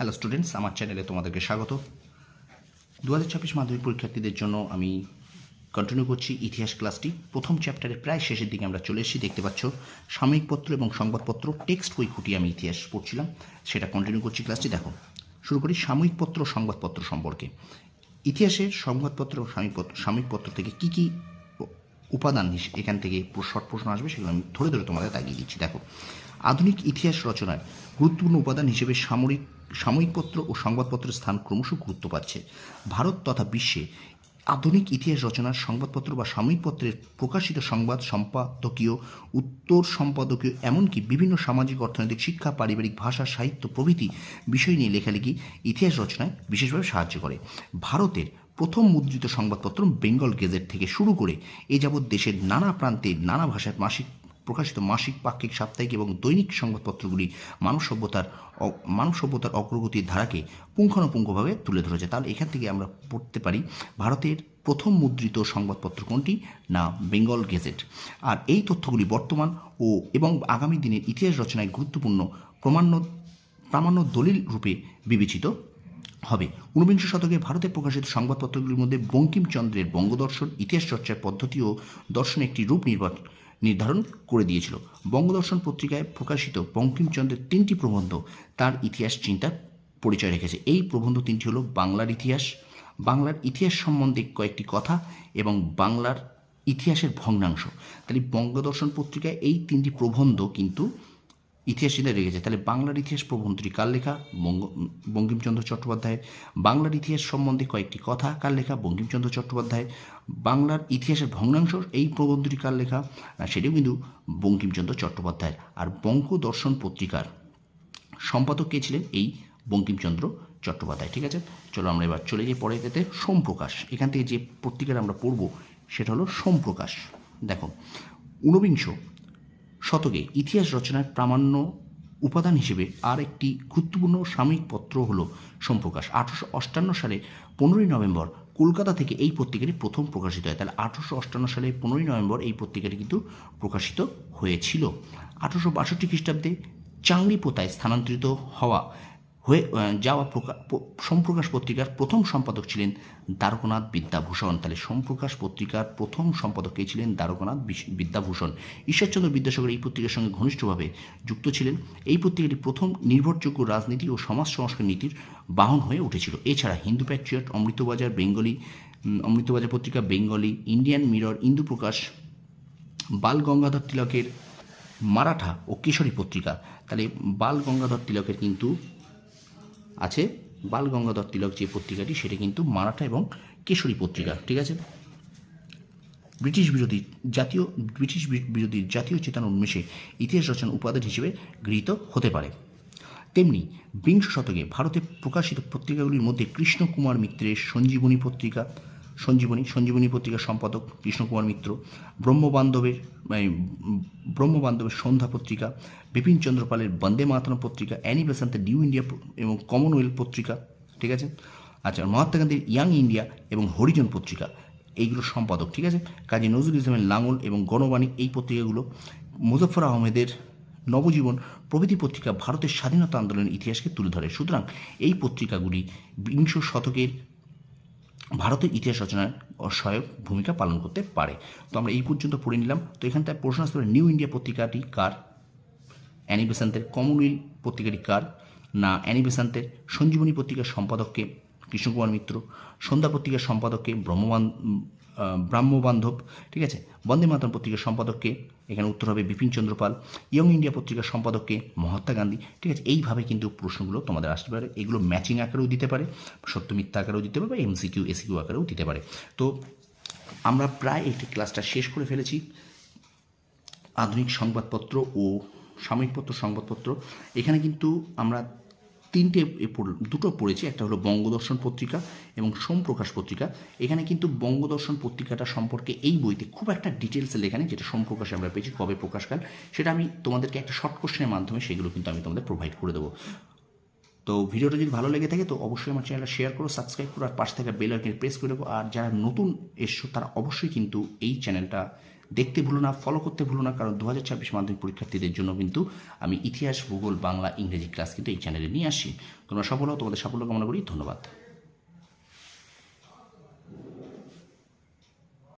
Hello students আমার চ্যানেলে তোমাদেরকে স্বাগত। দু হাজার ছাব্বিশ মাধ্যমিক পরীক্ষার্থীদের জন্য আমি কন্টিনিউ করছি ইতিহাস ক্লাসটি প্রথম চ্যাপ্টারে প্রায় শেষের দিকে আমরা চলে এসেছি, দেখতে পাচ্ছ। সাময়িক পত্র এবং সংবাদপত্র টেক্সট বই খুঁটিয়ে আমি ইতিহাস পড়ছিলাম। সেটা কন্টিনিউ করছি ক্লাসটি দেখো। শুরু করি সাময়িক পত্র, সংবাদপত্র সম্পর্কে। ইতিহাসের সংবাদপত্র ও সাময়িক পত্র সাময়িক পত্র থেকে কী কী উপাদান এখান থেকে শর্ট প্রশ্ন আসবে সেগুলো আমি ধরে ধরে তোমাদের তাগিয়ে দিচ্ছি। দেখো, আধুনিক ইতিহাস রচনায় গুরুত্বপূর্ণ উপাদান হিসেবে সামরিক সাময়িকপত্র ও সংবাদপত্রের স্থান ক্রমশ গুরুত্ব পাচ্ছে। ভারত তথা বিশ্বে আধুনিক ইতিহাস রচনার সংবাদপত্র বা সাময়িকপত্রের প্রকাশিত সংবাদ সম্পাদকীয়, উত্তর সম্পাদকীয়, এমনকি বিভিন্ন সামাজিক, অর্থনৈতিক, শিক্ষা, পারিবারিক ভাষা, সাহিত্য প্রভৃতি বিষয় নিয়ে লেখালেখি, ইতিহাস রচনায় বিশেষভাবে সাহায্য করে। ভারতের প্রথম মুদ্রিত সংবাদপত্র বেঙ্গল গেজেট থেকে শুরু করে এ যাবৎ দেশের নানা প্রান্তে নানা ভাষার মাসিক প্রকাশিত মাসিক, পাক্ষিক, সাপ্তাহিক এবং দৈনিক সংবাদপত্রগুলি মানব সভ্যতার মানব সভ্যতার অগ্রগতির ধারাকে পুঙ্খানুপুঙ্খভাবে তুলে ধরেছে। তাহলে এখান থেকে আমরা পড়তে পারি ভারতের প্রথম মুদ্রিত সংবাদপত্র কোনটি? না, বেঙ্গল গেজেট। আর এই তথ্যগুলি বর্তমান ও এবং আগামী দিনের ইতিহাস রচনায় গুরুত্বপূর্ণ প্রমাণ্য, প্রামাণ্য দলিল রূপে বিবেচিত হবে। ঊনবিংশ শতকে ভারতে প্রকাশিত সংবাদপত্রগুলির মধ্যে বঙ্কিমচন্দ্রের বঙ্গদর্শন, ইতিহাস চর্চার পদ্ধতি ও দর্শনে একটি রূপ নির্বাচন নির্ধারণ করে দিয়েছিল। বঙ্গদর্শন পত্রিকায় প্রকাশিত বঙ্কিমচন্দ্রের তিনটি প্রবন্ধ তার ইতিহাস চিন্তার পরিচয় রেখেছে। এই প্রবন্ধ তিনটি হলো বাংলার ইতিহাস বাংলার ইতিহাস সম্বন্ধে কয়েকটি কথা এবং বাংলার ইতিহাসের ভগ্নাংশ। তাহলে বঙ্গদর্শন পত্রিকায় এই তিনটি প্রবন্ধ কিন্তু ইতিহাস চিন্তা রেখেছে তাহলে বাংলার ইতিহাস প্রবন্ধটি কার লেখা? বঙ্কিমচন্দ্র চট্টোপাধ্যায়ের। বাংলার ইতিহাস সম্বন্ধে কয়েকটি কথা কার লেখা? বঙ্কিমচন্দ্র চট্টোপাধ্যায়। বাংলার ইতিহাসের ভগ্নাংশ এই প্রবন্ধটি কার লেখা? সেটিও কিন্তু বঙ্কিমচন্দ্র চট্টোপাধ্যায়ের। আর বঙ্গদর্শন পত্রিকার সম্পাদক কে ছিলেন? এই বঙ্কিমচন্দ্র চট্টোপাধ্যায়। ঠিক আছে? চলো আমরা এবার চলে যাই যেতে সোমপ্রকাশ। এখান থেকে যে পত্রিকাটা আমরা পড়ব, সেটা হলো সোমপ্রকাশ। দেখো, ঊনবিংশ শতকে ইতিহাস রচনার প্রামাণ্য উপাদান হিসেবে আর একটি গুরুত্বপূর্ণ সাময়িক পত্র হল সম্প্রকাশ। আঠারোশো অষ্টান্ন সালে পনেরোই নভেম্বর কলকাতা থেকে এই পত্রিকাটি প্রথম প্রকাশিত হয়। তাহলে আঠারোশো অষ্টান্ন সালে পনেরোই নভেম্বর এই পত্রিকাটি কিন্তু প্রকাশিত হয়েছিল। আঠারোশো বাষট্টি খ্রিস্টাব্দে চাংলি পোতায় স্থানান্তরিত হওয়া হয়ে যাওয়া সোমপ্রকাশ পত্রিকার প্রথম সম্পাদক ছিলেন দ্বারকনাথ বিদ্যাভূষণ। তাহলে সোমপ্রকাশ পত্রিকার প্রথম সম্পাদক কে ছিলেন দ্বারকনাথ বিদ্যাভূষণ? ঈশ্বরচন্দ্র বিদ্যাসাগর এই পত্রিকার সঙ্গে ঘনিষ্ঠভাবে যুক্ত ছিলেন। এই পত্রিকাটি প্রথম নির্ভরযোগ্য রাজনীতি ও সমাজ সংস্কার নীতির বাহন হয়ে উঠেছিল। এছাড়া Hindu Patriot, Amrita Bazar Bengali Amrita Bazar Patrika, Bengali, Indian Mirror Indu Prakash Bal Gangadhar তিলকের মারাঠা ও কিশোরী পত্রিকা। তাহলে বাল গঙ্গাধর তিলকের কিন্তু আছে। বাল গঙ্গাধর তিলক যে পত্রিকাটি, সেটা কিন্তু মারাঠা এবং কেশরী পত্রিকা, ঠিক আছে? ব্রিটিশ বিরোধী জাতীয়, ব্রিটিশ বিরোধী জাতীয় চেতনা উন্মেষে ইতিহাস রচনা উপাদান হিসেবে গৃহীত হতে পারে। তেমনি, বিংশ শতকে ভারতে প্রকাশিত পত্রিকাগুলির মধ্যে কৃষ্ণকুমার মিত্রের সঞ্জীবনী পত্রিকা সঞ্জীবনী সঞ্জীবনী পত্রিকার সম্পাদক কৃষ্ণকুমার মিত্র ব্রহ্মবান্ধবের মানে, ব্রহ্মবান্ধবের সন্ধ্যা পত্রিকা বিপিন চন্দ্রপালের বন্দে মাতরম পত্রিকা অ্যানি বেসান্তের নিউ ইন্ডিয়া এবং কমনওয়েলথ পত্রিকা ঠিক আছে? আচ্ছা মহাত্মা গান্ধীর ইয়াং ইন্ডিয়া এবং হরিজন পত্রিকা এইগুলো সম্পাদক ঠিক আছে? কাজী নজরুল ইসলামের লাঙল এবং গণবাণী এই পত্রিকাগুলো মুজফর আহমেদের নবজীবন প্রভৃতি পত্রিকা ভারতের স্বাধীনতা আন্দোলনের ইতিহাসকে তুলে ধরে। সুতরাং এই পত্রিকাগুলি বিংশ শতকের ভারতের ইতিহাস রচনায় সহায়ক ভূমিকা পালন করতে পারে। তো আমরা এই পর্যন্ত পড়ে নিলাম। তো এখান থেকে প্রশ্ন আসতে পারে, নিউ ইন্ডিয়া পত্রিকাটি কার? অ্যানি বেসান্তের কমনওয়েলথ পত্রিকাটি কার? না, অ্যানি বেসান্তের সঞ্জীবনী পত্রিকার সম্পাদককে কৃষ্ণকুমার মিত্র। সন্ধ্যা পত্রিকার সম্পাদককে ব্রহ্মবান ব্রাহ্মবান্ধব, ঠিক আছে? বন্দে মাতরম পত্রিকার সম্পাদককে, এখানে উত্তর হবে বিপিন চন্দ্র পাল ইয়ং ইন্ডিয়া পত্রিকার সম্পাদককে মহাত্মা গান্ধী, ঠিক আছে? এইভাবে কিন্তু প্রশ্নগুলো তোমাদের আসতে পারে। এগুলো ম্যাচিং আকারেও দিতে পারে, সত্য মিথ্যা আকারেও দিতে পারে বা এমসিকিউ, এসিকিউ আকারেও দিতে পারে। তো আমরা প্রায় একটি ক্লাসটা শেষ করে ফেলেছি। আধুনিক সংবাদপত্র ও সাময়িকপত্র সংবাদপত্র। এখানে কিন্তু আমরা তিনটে দুটো পড়েছি, একটা হলো বঙ্গদর্শন পত্রিকা এবং সোমপ্রকাশ পত্রিকা। এখানে কিন্তু বঙ্গদর্শন পত্রিকাটা সম্পর্কে এই বইতে খুব একটা ডিটেলসে লেখা নেই, যেটা সোমপ্রকাশে আমরা পেয়েছি, কবে প্রকাশকাল। সেটা আমি তোমাদেরকে একটা শর্ট কোশ্চেনের মাধ্যমে সেগুলো কিন্তু আমি তোমাদের প্রোভাইড করে দেবো। তো ভিডিওটা যদি ভালো লেগে থাকে, তো অবশ্যই আমার চ্যানেলটা শেয়ার করো সাবস্ক্রাইব করো, আর পাশে থেকে বেল আইকনে প্রেস করে দেবো আর যারা নতুন এসছো, তারা অবশ্যই কিন্তু এই চ্যানেলটা দেখতে ভুলো না ফলো করতে ভুলো না, কারণ দু হাজার ছাব্বিশ মাধ্যমিক পরীক্ষার্থীদের জন্য কিন্তু আমি ইতিহাস, ভূগোল, বাংলা, ইংরেজি ক্লাস কিন্তু এই চ্যানেলে নিয়ে আসি। তোমরা সফল তোমাদের সাফল্য কামনা করি, ধন্যবাদ।